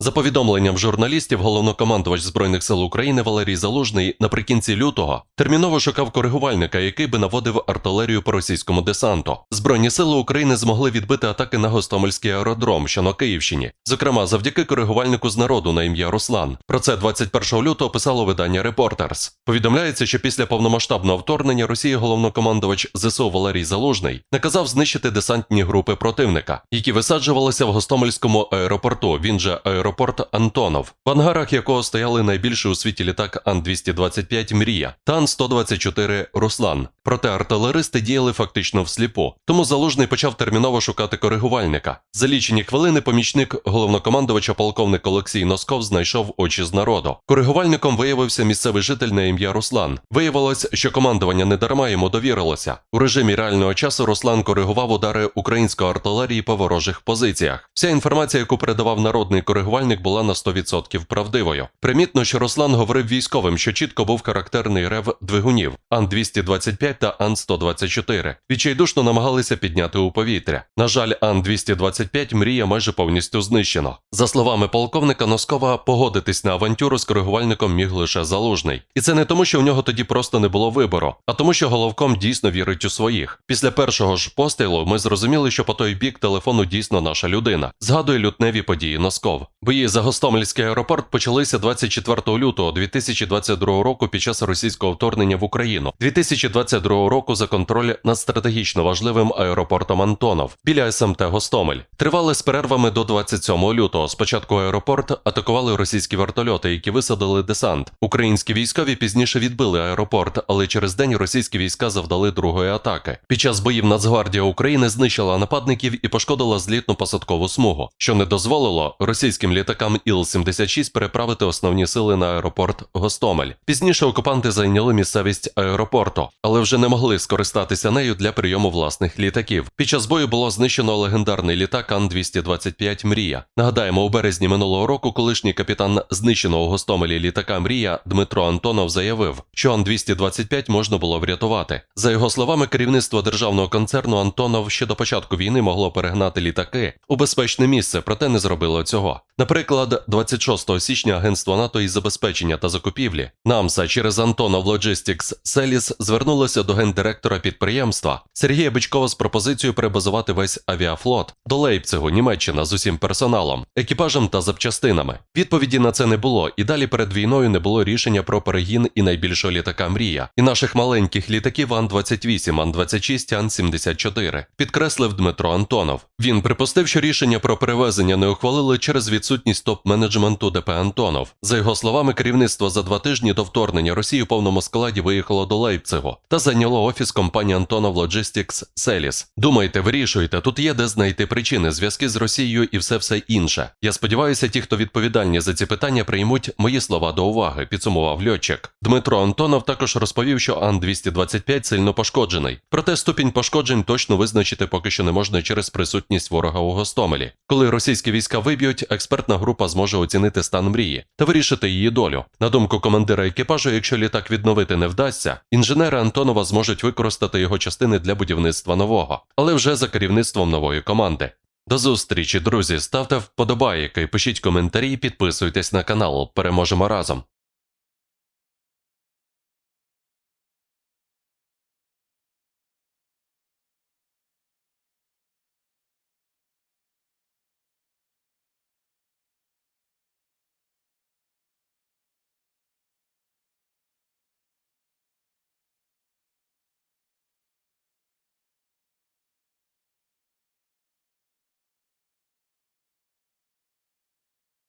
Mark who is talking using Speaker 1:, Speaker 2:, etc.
Speaker 1: За повідомленням журналістів, головнокомандувач Збройних сил України Валерій Залужний наприкінці лютого терміново шукав коригувальника, який би наводив артилерію по російському десанту. Збройні сили України змогли відбити атаки на Гостомельський аеродром, що на Київщині, зокрема завдяки коригувальнику з народу на ім'я Руслан. Про це 21 лютого писало видання Reporters. Повідомляється, що після повномасштабного вторгнення Росії головнокомандувач ЗСУ Валерій Залужний наказав знищити десантні групи противника, які висаджувалися в Гостомельському аеропорту. Він же аеропорт Антонов, в ангарах якого стояли найбільший у світі літак Ан-225 Мрія та Ан-124 Руслан. Проте артилеристи діяли фактично всліпу. Тому залужний почав терміново шукати коригувальника. За лічені хвилини помічник головнокомандувача полковник Олексій Носков знайшов очі з народу. Коригувальником виявився місцевий житель на ім'я Руслан. Виявилось, що командування недарма йому довірилося. У режимі реального часу Руслан коригував удари української артилерії по ворожих позиціях. Вся інформація, яку передавав народний коригувальник, була на 100% правдивою. Примітно, що Руслан говорив військовим, що чітко був характерний рев двигунів Ан-225 та Ан-124. Відчайдушно намагалися підняти у повітря. На жаль, Ан-225 мрія майже повністю знищено. За словами полковника Носкова, погодитись на авантюру з коригувальником міг лише залужний. І це не тому, що в нього тоді просто не було вибору, а тому, що головком дійсно вірить у своїх. Після першого ж пострілу ми зрозуміли, що по той бік телефону дійсно наша людина. Згадує лютневі події Носков. Бої за Гостомельський аеропорт почалися 24 лютого 2022 року під час російського вторгнення в Україну. 2022 року за контроль над стратегічно важливим аеропортом Антонов біля СМТ Гостомель. Тривали з перервами до 27 лютого. Спочатку аеропорт атакували російські вертольоти, які висадили десант. Українські військові пізніше відбили аеропорт, але через день російські війська завдали другої атаки. Під час боїв Нацгвардія України знищила нападників і пошкодила злітну посадкову смугу, що не дозволило російським літакам Іл-76 переправити основні сили на аеропорт Гостомель. Пізніше окупанти зайняли місцевість аеропорту, але вже не могли скористатися нею для прийому власних літаків. Під час бою було знищено легендарний літак Ан-225 Мрія. Нагадаємо, у березні минулого року колишній капітан знищеного Гостомелі літака Мрія Дмитро Антонов заявив, що Ан-225 можна було врятувати. За його словами, керівництво державного концерну Антонов ще до початку війни могло перегнати літаки у безпечне місце, проте не зробило цього. Наприклад, 26 січня агентство НАТО із забезпечення та закупівлі НАМСА через Антонов Logistics Селіс звернулося до гендиректора підприємства Сергія Бичкова з пропозицією перебазувати весь авіафлот до Лейпцигу, Німеччина з усім персоналом, екіпажем та запчастинами. Відповіді на це не було, і далі перед війною не було рішення про перегін і найбільшого літака Мрія, і наших маленьких літаків Ан-28, Ан-26, Ан-74, підкреслив Дмитро Антонов. Він припустив, що рішення про перевезення не ухвалили через відсутність топ-менеджменту ДП Антонов. За його словами, керівництво за два тижні до вторгнення Росії у повному складі виїхало до Лейпцигу та зайняло офіс компанії Антонов Logistics Селіс. Думайте, вирішуйте, тут є де знайти причини, зв'язки з Росією і все все інше. Я сподіваюся, ті, хто відповідальні за ці питання, приймуть мої слова до уваги, підсумував льотчик. Дмитро Антонов також розповів, що Ан-225 сильно пошкоджений. Проте ступінь пошкоджень точно визначити поки що не можна через присутність ворога у Гостомелі. Коли російські війська виб'ють, експертна група зможе оцінити стан мрії та вирішити її долю. На думку командира екіпажу, якщо літак відновити не вдасться, інженери Антонова зможуть використати його частини для будівництва нового, але вже за керівництвом нової команди. До зустрічі, друзі. Ставте вподобайки, пишіть коментарі, підписуйтесь на канал. Переможемо разом.